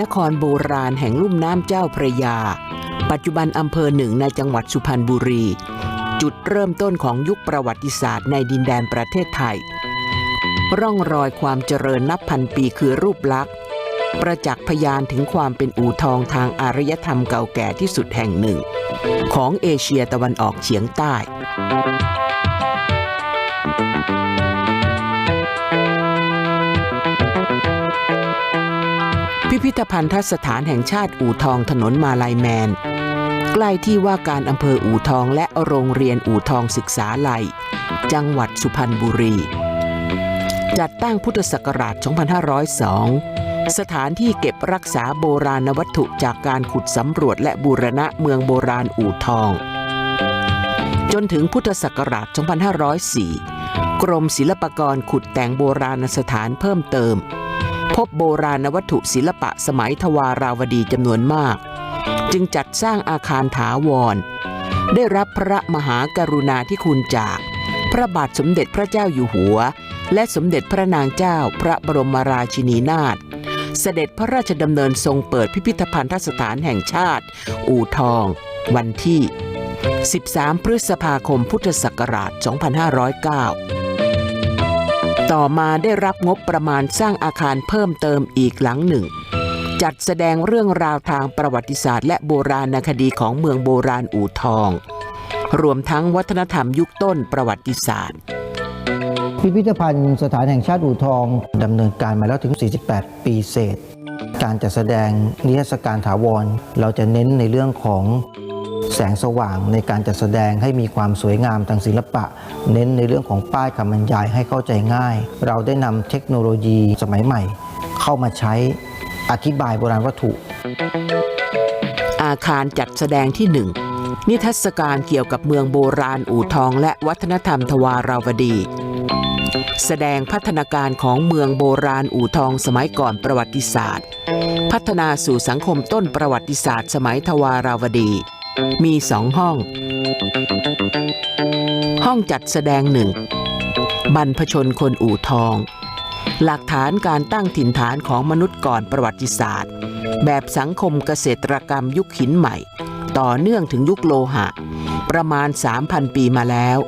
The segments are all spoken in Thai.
นครโบราณแห่งลุ่มน้ำเจ้าพระยา ปัจจุบันอำเภอหนึ่งในจังหวัดสุพรรณบุรี จุดเริ่มต้นของยุคประวัติศาสตร์ในดินแดนประเทศไทย ร่องรอยความเจริญนับพันปีคือรูปลักษณ์ ประจักษ์พยานถึงความเป็นอู่ทองทางอารยธรรมเก่าแก่ที่สุดแห่งหนึ่ง ของเอเชียตะวันออกเฉียงใต้ พิพิธภัณฑสถานแห่งชาติอู่ทองถนนมาลายแมน ใกล้ที่ว่าการอำเภออู่ทองและโรงเรียนอู่ทองศึกษาลัยจังหวัดสุพรรณบุรี จัดตั้งพุทธศักราช 2502 สถานที่เก็บรักษาโบราณวัตถุจากการขุดสำรวจและบูรณะเมืองโบราณอู่ทอง จนถึงพุทธศักราช 2504 กรมศิลปากรขุดแต่งโบราณสถานเพิ่มเติม พบโบราณวัตถุศิลปะสมัยทวาราวดีจำนวนมาก จึงจัดสร้างอาคารถาวร ได้รับพระมหากรุณาธิคุณจาก พระบาทสมเด็จพระเจ้าอยู่หัว และสมเด็จพระนางเจ้าพระบรมราชินีนาถเสด็จพระราชดำเนินทรงเปิดพิพิธภัณฑสถานแห่งชาติ อู่ทอง วันที่ 13 พฤษภาคมพุทธศักราช 2509 ต่อมาได้รับงบประมาณสร้างอาคารเพิ่มเติมอีกหลังหนึ่ง จัดแสดงเรื่องราวทางประวัติศาสตร์ และโบราณคดีของเมืองโบราณอู่ทอง รวมทั้งวัฒนธรรมยุคต้นประวัติศาสตร์ พิพิธภัณฑ์สถานแห่งชาติอู่ทองดำเนินการมาแล้วถึง 48 ปีเศษ การจัดแสดงนิทรรศการถาวร เราจะเน้นในเรื่องของ แสงสว่างในการจัดแสดงให้มีความสวยงามทางศิลปะ เน้นในเรื่องของป้ายคำบรรยายให้เข้าใจง่าย เราได้นำเทคโนโลยีสมัยใหม่ เข้ามาใช้อธิบายโบราณวัตถุ อาคารจัดแสดงที่หนึ่งนิทรรศการเกี่ยวกับเมืองโบราณอู่ทองและวัฒนธรรมทวาราวดี แสดงพัฒนาการของเมืองโบราณอู่ทองสมัยก่อนประวัติศาสตร์ พัฒนาสู่สังคมต้นประวัติศาสตร์ สมัยทวาราวดี มีสองห้อง ห้องจัดแสดงหนึ่งบรรพชนคนอู่ทอง หลักฐานการตั้งถิ่นฐานของมนุษย์ก่อนประวัติศาสตร์ แบบสังคมเกษตรกรรมยุคหินใหม่ ต่อเนื่องถึงยุคโลหะ ประมาณ 3,000 ปีมาแล้ว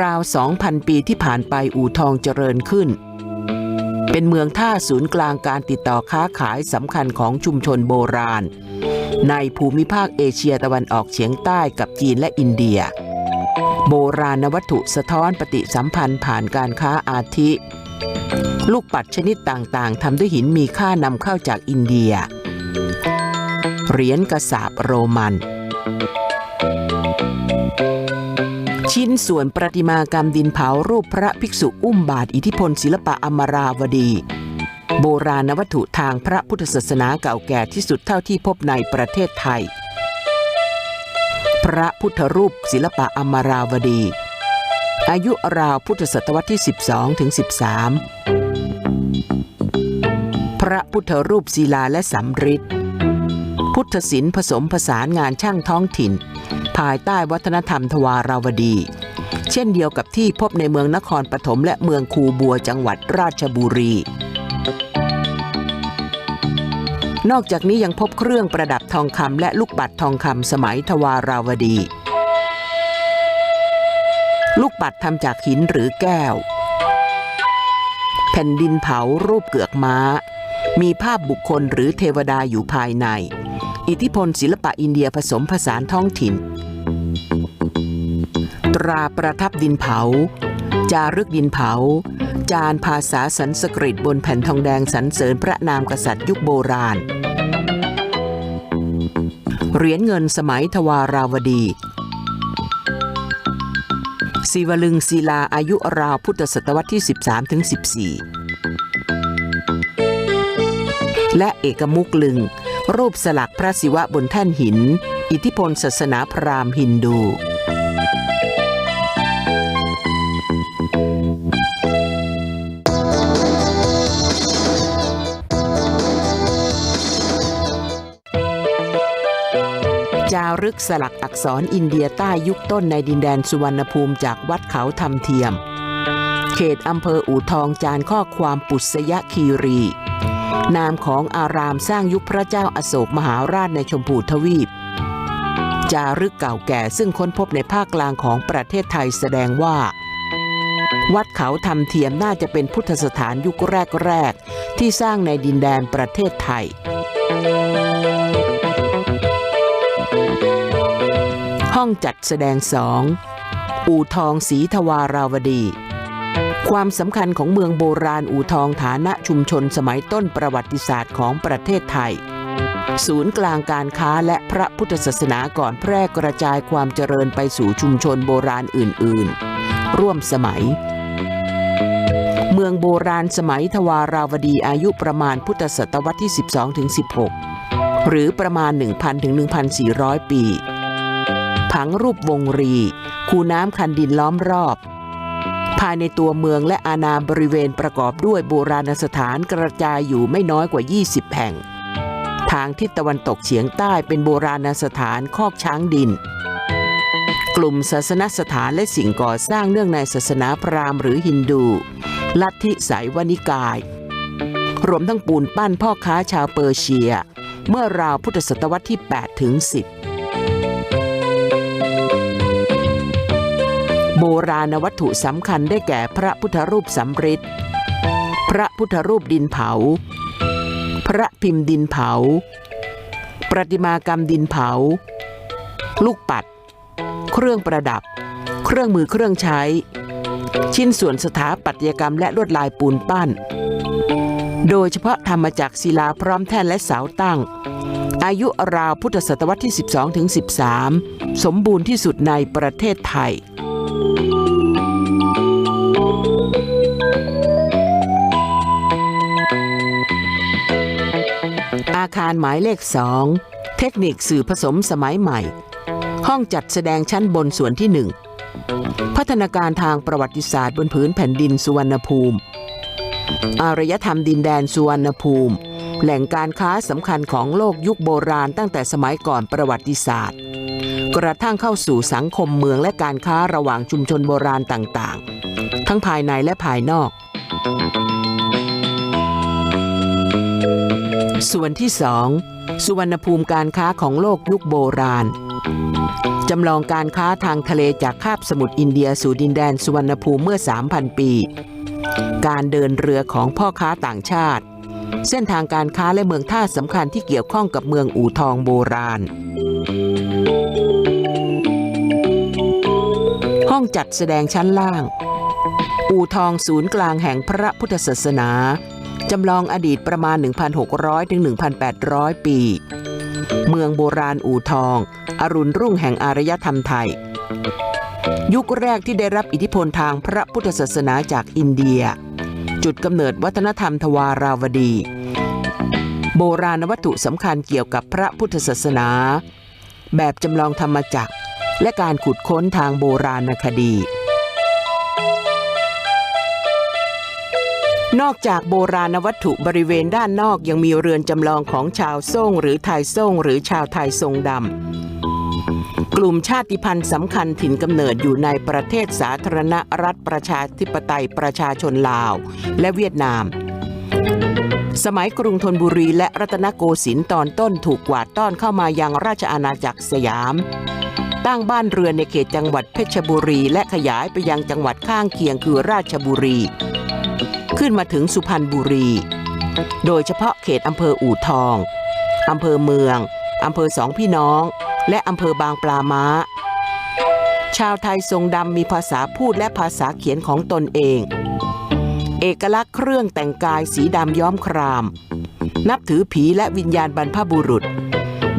ราว 2,000 ปีที่ผ่านไปอู่ทองเจริญขึ้น เป็นเมืองท่าศูนย์กลางการติดต่อค้าขายสำคัญของชุมชนโบราณ ในภูมิภาคเอเชียตะวันออกเฉียงใต้กับจีนและอินเดีย โบราณวัตถุสะท้อนปฏิสัมพันธ์ผ่านการค้าอาทิ ลูกปัดชนิดต่างๆทำด้วยหินมีค่านำเข้าจากอินเดีย เหรียญกระสาบโรมัน ชิ้นส่วนประติมากรรมดินเผารูปพระภิกษุอุ้มบาทอิทธิพลศิลปะอมราวดี โบราณวัตถุทางพระพุทธศาสนาเก่าแก่ที่สุดเท่าที่พบในประเทศไทย พระพุทธรูปศิลปะอมราวดี อายุราวพุทธศตวรรษที่ 12ถึง13 พระพุทธรูปศิลาและสำริดพุทธศิลป์ผสมผสานงานช่างท้องถิ่น ภายใต้วัฒนธรรมทวาราวดี เช่นเดียวกับที่พบในเมืองนครปฐมและเมืองคูบัวจังหวัดราชบุรี นอกจากนี้ยังพบเครื่องประดับทองคำและลูกปัดทองคำสมัยทวาราวดี ลูกปัดทำจากหินหรือแก้ว แผ่นดินเผารูปเกือกม้า มีภาพบุคคลหรือเทวดาอยู่ภายใน อิทธิพลศิลปะอินเดียผสมผสานท้องถิ่น ตราประทับดินเผา จารึกดินเผา จานภาษาสันสกฤตบนแผ่นทองแดงสรรเสริญพระนามกษัตริย์ยุคโบราณ เหรียญเงินสมัยทวาราวดีศิวลึงศิลาอายุราวพุทธศตวรรษที่ 13ถึง14 และเอกมุกลึง รูปสลักพระศิวะบนแท่นหิน อิทธิพลศาสนาพราหมณ์ฮินดู จารึกสลักอักษรอินเดียใต้ยุคต้นในดินแดนสุวรรณภูมิจากวัดเขาทำเทียม เขตอำเภออู่ทองจานข้อความปุษยคีรี นามของอารามสร้างยุคพระเจ้าอโศกมหาราชในชมพูทวีป จารึกเก่าแก่ซึ่งค้นพบในภาคกลางของประเทศไทยแสดงว่า วัดเขาทำเทียมน่าจะเป็นพุทธสถานยุคแรก ๆ ที่สร้างในดินแดนประเทศไทย ห้องจัดแสดงสองอู่ทองศรีทวาราวดี ความสำคัญของเมืองโบราณอู่ทองฐานะชุมชนสมัยต้นประวัติศาสตร์ของประเทศไทย ศูนย์กลางการค้าและพระพุทธศาสนาก่อนแพร่กระจายความเจริญไปสู่ชุมชนโบราณอื่น ๆ ร่วมสมัย เมืองโบราณสมัยทวาราวดีอายุประมาณพุทธศตวรรษที่ 12-16 หรือประมาณ 1,000-1,400 ปีผังรูปวงรี คูน้ำคันดินล้อมรอบ ภายในตัวเมืองและอาณาบริเวณประกอบด้วยโบราณสถานกระจายอยู่ไม่น้อยกว่า 20 แห่ง ทางทิศตะวันตกเฉียงใต้เป็นโบราณสถานคอกช้างดิน กลุ่มศาสนสถานและสิ่งก่อสร้างเนื่องในศาสนาพราหมณ์หรือฮินดู ลัทธิสายวนิกาย รวมทั้งปูนปั้นพ่อค้าชาวเปอร์เซีย เมื่อราวพุทธศตวรรษที่ 8 ถึง 10 โบราณวัตถุสำคัญได้แก่พระพุทธรูปสำริดพระพุทธรูปดินเผา พระพิมพ์ดินเผา ประติมากรรมดินเผา ลูกปัด เครื่องประดับ เครื่องมือเครื่องใช้ ชิ้นส่วนสถาปัตยกรรมและลวดลายปูนปั้น โดยเฉพาะทำมาจากศิลาพร้อมแท่นและเสาตั้ง อายุราวพุทธศตวรรษที่ 12-13 สมบูรณ์ที่สุดในประเทศไทย อาคารหมายเลขสองเทคนิคสื่อผสมสมัยใหม่ ห้องจัดแสดงชั้นบนส่วนที่หนึ่งพัฒนาการทางประวัติศาสตร์บนผืนแผ่นดินสุวรรณภูมิ อารยธรรมดินแดนสุวรรณภูมิ แหล่งการค้าสำคัญของโลกยุคโบราณตั้งแต่สมัยก่อนประวัติศาสตร์ กระทั่งเข้าสู่สังคมเมืองและการค้าระหว่างชุมชนโบราณต่างๆ ทั้งภายในและภายนอก ส่วนที่สองสุวรรณภูมิการค้าของโลกยุคโบราณ จำลองการค้าทางทะเลจากคาบสมุทรอินเดียสู่ดินแดนสุวรรณภูมิเมื่อ 3,000 ปี การเดินเรือของพ่อค้าต่างชาติ เส้นทางการค้าและเมืองท่าสำคัญที่เกี่ยวข้องกับเมืองอู่ทองโบราณ ห้องจัดแสดงชั้นล่าง อู่ทองศูนย์กลางแห่งพระพุทธศาสนาจำลองอดีตประมาณ 1,600ถึง1,800 ปี เมืองโบราณอู่ทอง อรุณรุ่งแห่งอารยธรรมไทย ยุคแรกที่ได้รับอิทธิพลทางพระพุทธศาสนาจากอินเดีย จุดกำเนิดวัฒนธรรมทวาราวดี โบราณวัตถุสำคัญเกี่ยวกับพระพุทธศาสนา แบบจำลองธรรมจักร และการขุดค้นทางโบราณคดี นอกจากโบราณวัตถุบริเวณด้านนอกยังมีเรือนจำลองของชาวซ่งหรือไทยซ่งหรือชาวไทยทรงดำ กลุ่มชาติพันธุ์สำคัญถิ่นกำเนิดอยู่ในประเทศสาธารณรัฐประชาธิปไตยประชาชนลาว และเวียดนามสมัยกรุงธนบุรีและรัตนโกสินทร์ตอนต้นถูกกวาดต้อนเข้ามายังราชอาณาจักรสยาม ตั้งบ้านเรือนในเขตจังหวัดเพชรบุรี และขยายไปยังจังหวัดข้างเคียงคือราชบุรี ขึ้นมาถึงสุพรรณบุรี โดยเฉพาะเขตอำเภออู่ทองอำเภอเมืองอำเภอสองพี่น้อง และอำเภอบางปลาม้า ชาวไทยทรงดำมีภาษาพูดและภาษาเขียนของตนเอง เอกลักษณ์เครื่องแต่งกายสีดำย้อมคราม นับถือผีและวิญญาณบรรพบุรุษ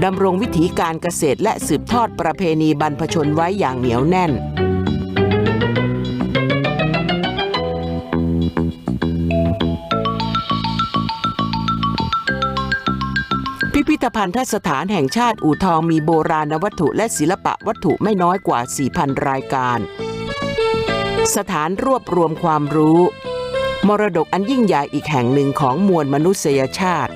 ดำรงวิถีการเกษตรและสืบทอดประเพณีบรรพชนไว้อย่างเหนียวแน่น พิพิธภัณฑสถานแห่งชาติอู่ทองมีโบราณวัตถุและศิลปะวัตถุไม่น้อยกว่า 4,000 รายการ สถานรวบรวมความรู้ มรดกอันยิ่งใหญ่อีกแห่งหนึ่งของมวลมนุษยชาติ